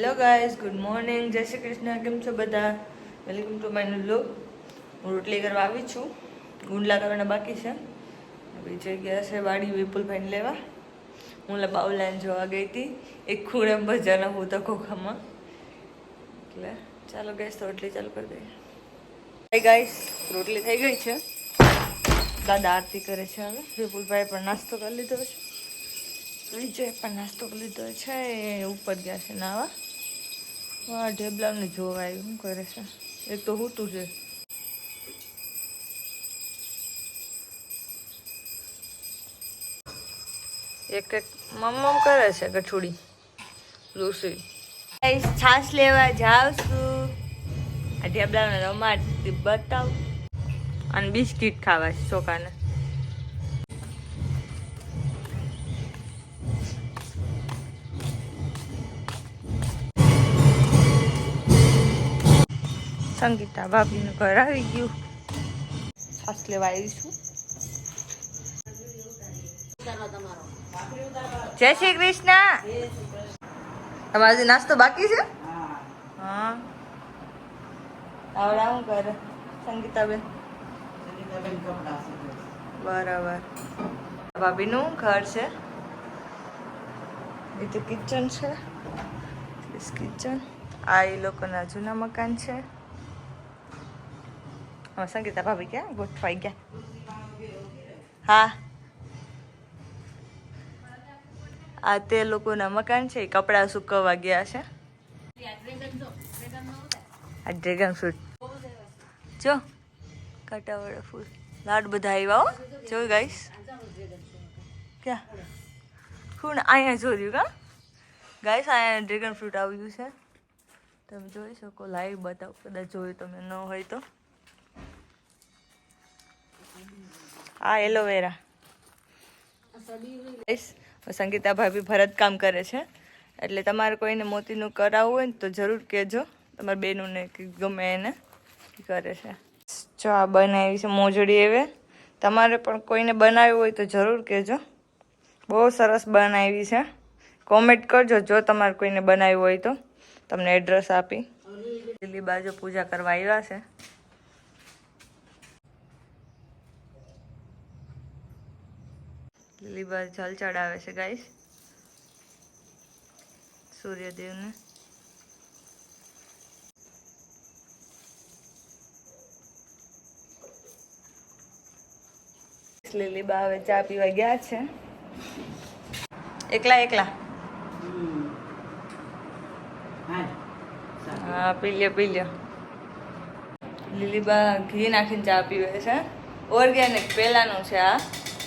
Hello guys good morning જય શ્રી કૃષ્ણ. કેમ છો બધા? વેલકમ ટુ માય લુક હું રોટલી કરવા આવી છું. ગુંડલા કરવાના બાકી છે. બીજે ગયા છે વાડી વિપુલભાઈને લેવા. હું લે બાઉલાઈન જોવા ગઈ હતી. એક ખૂણે ભજાના હું તો ખોખામાં. એટલે ચાલો ગેસ તો રોટલી ચાલુ કરી દઈએ. ગાઈસ રોટલી થઈ ગઈ છે. દાદા આરતી કરે છે હવે. વિપુલભાઈ પણ નાસ્તો કરી લીધો છે. વિજય પણ નાસ્તો કરી લીધો છે. ઉપર ગયા છે નાવા. વાહ ઢેબલાને જોવાય શું કરે છે. એક તો હૂતું છે. એક એક મમ્મમ કરે છે ગઠુડી. લુસી. છાશ લેવા જાઉં છું આ ઢેબલાને રમાડતી બતાવ. અને બિસ્કિટ ખાવા છે ચોખાને સંગીતા ભાભીનું ઘર આવી ગયું. છાસ લેવા આવીશું જય શ્રી કૃષ્ણ. તમારે નાસ્તો બાકી છે? હા. આવડા શું કરે? સંગીતાબેન? બરાબર. ભાભીનું ઘર છે? એ તો કિચન છે. કિચન આ એ લોકોના જૂના મકાન છે. હવે સંગીતા ભાભી ક્યાં ગોઠવાઈ ગયા હા આ તે લોકોના મકાન છે કપડાં સુકવવા ગયા છે આ ડ્રેગન ફ્રૂટ જો કાંટાવાળા ફૂલ લાડ બધા આવ્યા હો જો ગાઈશ ક્યાં કોણ અહીંયા જોયું કા ગાઈસ અહીંયા ડ્રેગન ફ્રૂટ આવ્યું છે તમે જોઈ શકો લાઈવ બતાવો કદાચ જોયું તમે ન હોય તો આ એલોવેરા સંગીતા ભાભી ભરતકામ કરે છે. એટલે તમારે કોઈને મોતીનું કરાવવું હોય ને તો જરૂર કહેજો. તમારા બેનુંને ગમે એને કરે છે. જો આ બનાવી છે મોજડી એવે તમારે પણ કોઈને બનાવ્યું હોય તો જરૂર કહેજો. બહુ સરસ બનાવી છે. કોમેન્ટ કરજો જો તમારે કોઈને બનાવ્યું હોય તો. તમને એડ્રેસ આપી. દિલ્હી બાજુ પૂજા કરવા આવ્યા છે. લીલી બાજુ જલ ચડાવે છે ગાઈશ સૂર્યદેવને. લીલીબા હવે ચા પીવા ગયા છે. એકલા એકલા? હા, પી લ્યો પી લ્યો. લીલીબા ઘી નાખીને ચા પીવે છે. ઓર્ગેનિક, પહેલાંનું છે આ.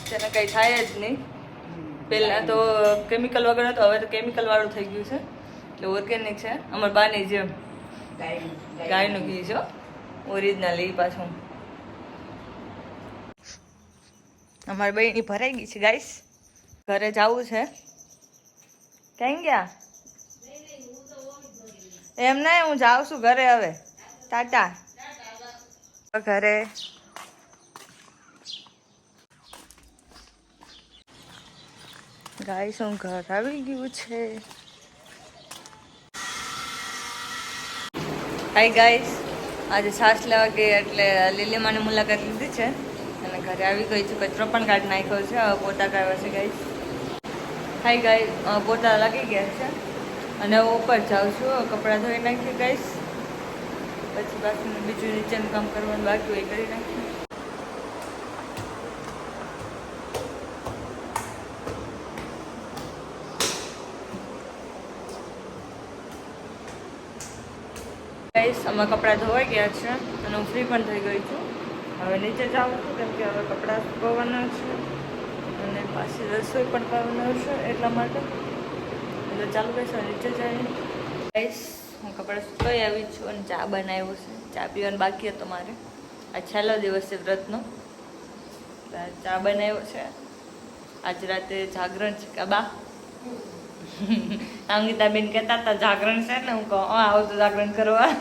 તેને કંઈ થાય જ નહીં. પહેલાં તો કેમિકલ વગર હતું હવે તો કેમિકલ વાળું થઈ ગયું છે. એટલે ઓર્ગેનિક છે. અમાર બાની જેમ ગાયનું ઘી છે ઓરિજિનલ એ પાછું. અમારી બહેની ભરાઈ ગઈ છે ગાઈસ ઘરે જવું છે. ક્યાં ગયા? એમ નહીં હું જાઉં છું ઘરે હવે. ટાટા. ઘરે. ગાઈસ, હું ઘર આવી ગયું છે. હાય ગાઈસ આજે છાશ લેવા ગઈ એટલે લીલીમાની મુલાકાત લીધી છે. અને ઘરે આવી ગઈ છું. કચરો પણ કાઢી નાખ્યો છે. હવે પોતા કાઢવા છે ગાઈસ હાય ગાઈસ પોતા લાગી ગયા છે. અને હું ઉપર જાઉં છું. કપડાં ધોઈ નાખ્યું ગાઈસ પછી બાકી બીજું નીચેનું કામ કરવાનું બાકી એ કરી નાખ્યું ગાઈસ અમે કપડાં ધોવાઈ ગયા છે અને હું ફ્રી પણ થઈ ગઈ છું. હવે નીચે જાઉં છું, કેમ કે હવે કપડાં સુકવવાના છે અને પાછી રસોઈ પણ કરવાના છે એટલા માટે. એટલે ચાલુ કહીશ નીચે જઈએ. ગાઈસ, હું કપડાં સુકાઈ આવી છું અને ચા બનાવ્યો છે. ચા પીવાનું બાકી હતો મારે. આ છેલ્લો દિવસ છે વ્રતનો. ચા બનાવ્યો છે. આજ રાતે જાગરણ છે કાબા અંગિતાબેન કહેતા હતા, જાગરણ છે ને? હું કહું આવો તો જાગરણ કરવા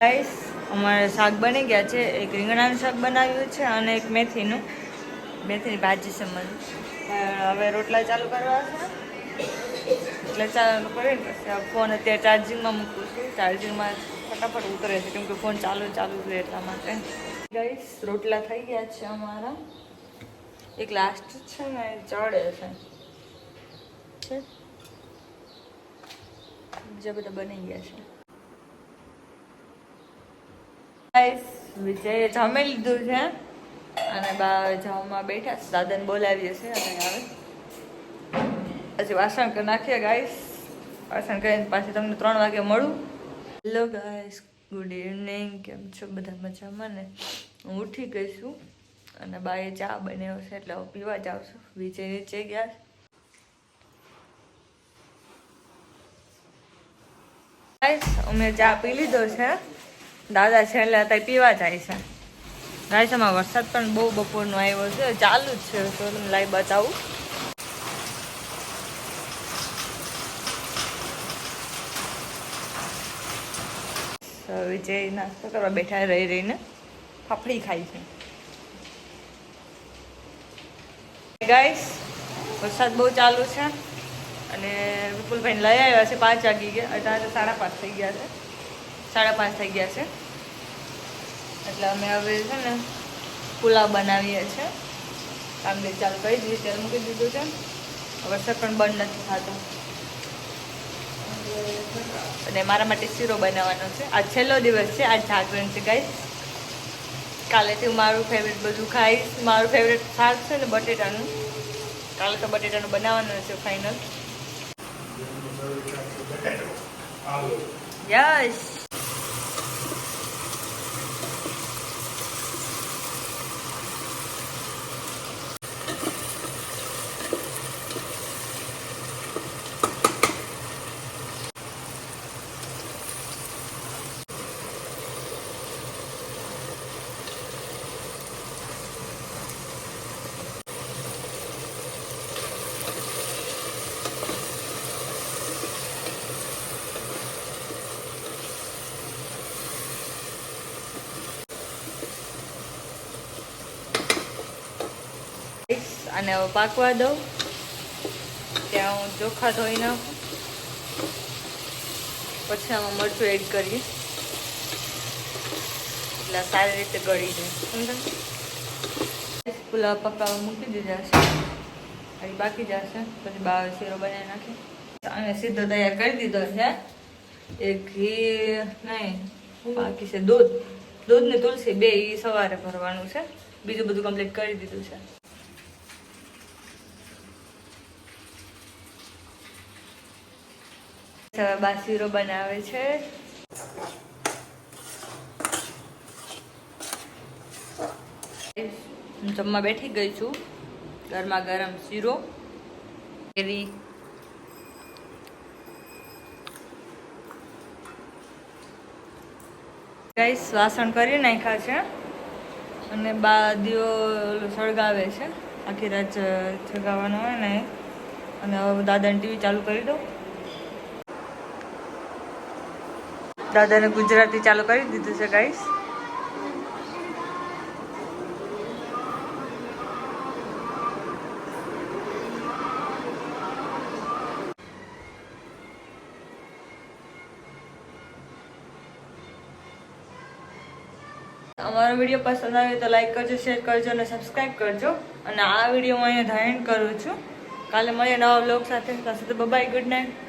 ગાઈસ અમારે શાક બની ગયા છે, એક રીંગણાનું શાક બનાવ્યું છે અને એક મેથીનું. મેથીની ભાજી છે મને હવે રોટલા ચાલુ કરવા છે. એટલે ચાલુ કરીને પછી ફોન અત્યારે ચાર્જિંગમાં મૂકું છું. ચાર્જિંગમાં ફટાફટ ઉતરે છે કેમકે ફોન ચાલુ ચાલુ છે એટલા માટે. ગાઈસ રોટલા થઈ ગયા છે અમારા. એક લાસ્ટ છે ને, ચડે છે. છે? બીજા બધા બની ગયા છે. વિજયે જમી લીધું છે. અને બા હવે જમવા બેઠા છે. દાદાને બોલાવીએ છીએ અને આવે પછી વાસણ નાખીએ ગાઈસ વાસણ કરીને પાછી તમને ત્રણ વાગે મળું. હેલો ગાઈસ ગુડ ઇવનિંગ કેમ છો? બધા મજામાં ને? હું ઉઠી ગઈ છું. અને બાએ ચા બનાવ્યો છે, એટલે હું પીવા જાઉં છું. વિજય નીચે ગયા છે. અમે ચા પી લીધો છે. દાદા છેલ્લે અત્યારે પીવા જાય છે. ગાઈસ વરસાદ પણ બહુ બપોરનો આવ્યો છે. ચાલુ જ છે. તો તમને લાઈ બતાવું. વિજય નાસ્તો કરવા બેઠા રહી રહીને ફાફડી ખાય છે. ગાઈસ, વરસાદ બહુ ચાલુ છે. અને વિપુલભાઈ લઈ આવ્યા છે પાંચ વાગી ગયા. અત્યારે સાડા પાંચ થઈ ગયા છે. સાડા પાંચ થઈ ગયા છે. એટલે અમે હવે છે ને પુલાવ બનાવીએ છીએ કામ બે ચાલુ કરી દીધી તેલ મૂકી દીધું છે. વરસાદ પણ બંધ નથી થતું. અને મારા માટે શીરો બનાવવાનો છે. આ છેલ્લો દિવસ છે. આજ જાગરણ છે ગાઈસ કાલેથી હું મારું ફેવરેટ બધું ખાઈશ. મારું ફેવરેટ શાક છે ને બટેટાનું. કાલે તો બટેટાનું બનાવવાનું છે ફાઇનલ Yes. અને હવે પાકવા દઉં. ત્યાં હું ચોખા ધોઈ નાખું. પછી આમાં મરચું એડ કરીએ. એટલે સારી રીતે ગળી જાય. સમજાય? પુલાવ પકાવવા મૂકી દીધા છે. હજી બાકી જશે. પછી બાર શીરો બનાવી નાખી અને સીધો તૈયાર કરી દીધો છે. એક ઘી નહીં, બાકી છે દૂધ. દૂધ ને તુલસી બે એ સવારે ભરવાનું છે. બીજું બધું કમ્પ્લીટ કરી દીધું છે. હવે બા શીરો બનાવે છે. હું જમવા બેઠી ગઈ છું. ગરમા ગરમ શીરો, કેરી, ગાઈસ વાસણ કરી નાખ્યા છે અને બા દીવો સળગાવે છે. આખી રાત જગાવવાનો હોય ને, અને હવે દાદાને ટીવી ચાલુ કરી દઉં. દાદાને ગુજરાતી ચાલુ કરી દીધું છે ગાઈસ અમારો વીડિયો પસંદ આવ્યો તો લાઈક કરજો શેર કરજો અને સબસ્ક્રાઈબ કરજો. અને આ વીડિયો હું અહીંયા ધારણ કરું છું. કાલે મળીએ નવા બ્લોગ સાથે. સાથે બબાય બાય ગુડ નાઇટ